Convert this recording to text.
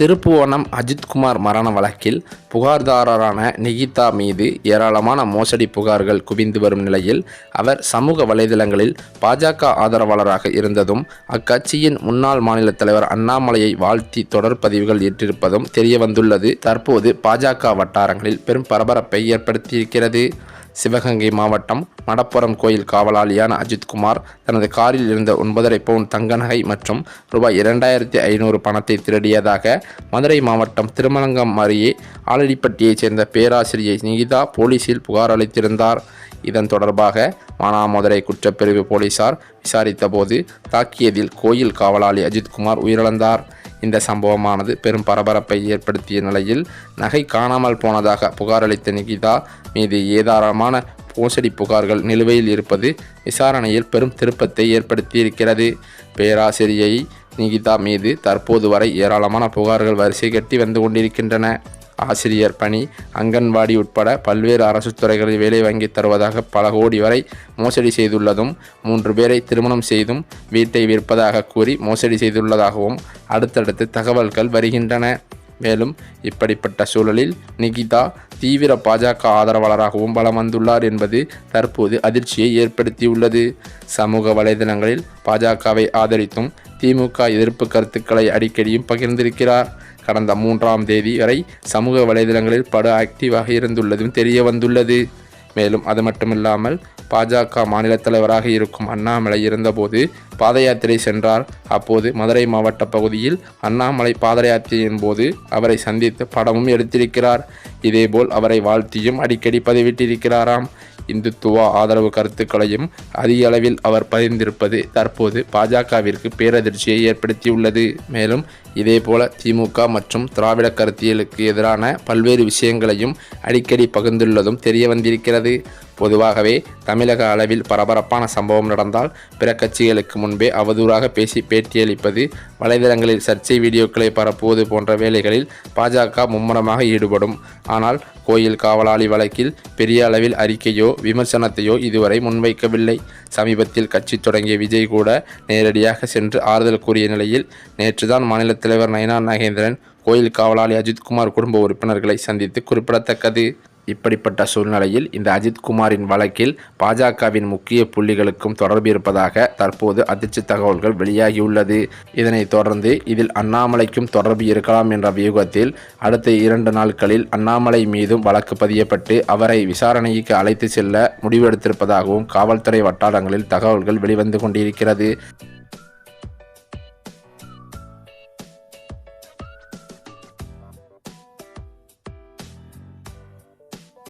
திருப்புவனம் அஜித்குமார் மரண வழக்கில் புகார்தாரரான நிகிதா மீது ஏராளமான மோசடி புகார்கள் குவிந்து வரும் நிலையில் அவர் சமூக வலைதளங்களில் பாஜக ஆதரவாளராக இருந்ததும் அக்கட்சியின் முன்னாள் மாநில தலைவர் அண்ணாமலையை வாழ்த்தி தொடர் பதிவுகள் ஏற்றிருப்பதும் தெரியவந்துள்ளது. தற்போது பாஜக வட்டாரங்களில் பெரும் பரபரப்பை ஏற்படுத்தியிருக்கிறது. சிவகங்கை மாவட்டம் மடப்புரம் கோயில் காவலாளியான அஜித்குமார் தனது காரில் இருந்த ஒன்பதரை பவுன் தங்க நகை மற்றும் ரூபாய் இரண்டாயிரத்தி ஐநூறு பணத்தை திருடியதாக மதுரை மாவட்டம் திருமலங்கம் அருகே ஆலடிப்பட்டியைச் சேர்ந்த பேராசிரியை நிகிதா போலீசில் புகார் அளித்திருந்தார். இதன் தொடர்பாக மானாமதுரை குற்றப்பிரிவு போலீசார் விசாரித்தபோது தாக்கியதில் கோயில் காவலாளி அஜித்குமார் உயிரிழந்தார். இந்த சம்பவமானது பெரும் பரபரப்பை ஏற்படுத்திய நிலையில் நகை காணாமல் போனதாக புகார் அளித்த நிகிதா மீது ஏதாரமான மோசடி புகார்கள் நிலுவையில் இருப்பது விசாரணையில் பெரும் திருப்பத்தை ஏற்படுத்தியிருக்கிறது. பேராசிரியை நிகிதா மீது தற்போது வரை ஏராளமான புகார்கள் வரிசை கட்டி வந்து கொண்டிருக்கின்றன. ஆசிரியர் பணி. அங்கன்வாடி உட்பட பல்வேறு அரசு துறைகளில் வேலை வாங்கி தருவதாக பல கோடி வரை மோசடி செய்துள்ளதும் மூன்று பேரை திருமணம் செய்தும் வீட்டை விற்பதாக கூறி மோசடி செய்துள்ளதாகவும் அடுத்தடுத்து தகவல்கள் வருகின்றன. மேலும் இப்படிப்பட்ட சூழலில் நிகிதா தீவிர பாஜக ஆதரவாளராகவும் பலம் வந்துள்ளார் என்பது தற்போது அதிர்ச்சியை ஏற்படுத்தியுள்ளது. சமூக வலைதளங்களில் பாஜகவை ஆதரித்தும் திமுக எதிர்ப்பு கருத்துக்களை அடிக்கடியும் பகிர்ந்திருக்கிறார். கடந்த மூன்றாம் தேதி வரை சமூக வலைதளங்களில் படு ஆக்டிவாக இருந்துள்ளதும் தெரிய வந்துள்ளது. மேலும் அது மட்டுமில்லாமல் பாஜக மாநில தலைவராக இருக்கும் அண்ணாமலை இருந்தபோது பாத யாத்திரை சென்றார். அப்போது மதுரை மாவட்ட பகுதியில் அண்ணாமலை பாத யாத்திரையின் போது அவரை சந்தித்து படமும் எடுத்திருக்கிறார். இதேபோல் அவரை வாழ்த்தியும் அடிக்கடி பதிவிட்டிருக்கிறாராம். இந்துத்துவ ஆதரவு கருத்துக்களையும் அதிக அளவில் அவர் பதிந்திருப்பது தற்போது பாஜகவிற்கு பேரதிர்ச்சியை ஏற்படுத்தியுள்ளது. மேலும் இதேபோல திமுக மற்றும் திராவிட கருத்தியலுக்கு எதிரான பல்வேறு விஷயங்களையும் அடிக்கடி பகிர்ந்துள்ளதும் தெரிய வந்திருக்கிறது பொதுவாகவே தமிழக அளவில் பரபரப்பான சம்பவம் நடந்தால் பிற கட்சிகளுக்கு முன்பே அவதூறாக பேசி பேட்டியளிப்பது வலைதளங்களில் சர்ச்சை வீடியோக்களை பரப்புவது போன்ற வேலைகளில் பாஜக மும்முரமாக ஈடுபடும். ஆனால் கோயில் காவலாளி வழக்கில் பெரிய அளவில் அறிக்கையோ விமர்சனத்தையோ இதுவரை முன்வைக்கவில்லை. சமீபத்தில் கட்சி தொடங்கிய விஜய் கூட நேரடியாக சென்று ஆறுதல் கூறிய நிலையில் நேற்றுதான் மாநில தலைவர் நயனா நாகேந்திரன் கோயில் காவலாளி அஜித்குமார் குடும்ப உறுப்பினர்களை சந்தித்து குறிப்பிடத்தக்கது. இப்படிப்பட்ட சூழ்நிலையில் இந்த அஜித்குமாரின் வழக்கில் பாஜகவின் முக்கிய புள்ளிகளுக்கும் தொடர்பு இருப்பதாக தற்போது அதிர்ச்சி தகவல்கள் வெளியாகியுள்ளது. இதனைத் தொடர்ந்து இதில் அண்ணாமலைக்கும் தொடர்பு இருக்கலாம் என்ற வியூகத்தில் அடுத்த இரண்டு நாட்களில் அண்ணாமலை மீதும் வழக்கு பதியப்பட்டு அவரை விசாரணைக்கு அழைத்து செல்ல முடிவெடுத்திருப்பதாகவும் காவல்துறை வட்டாரங்களில் தகவல்கள் வெளிவந்து கொண்டிருக்கிறது.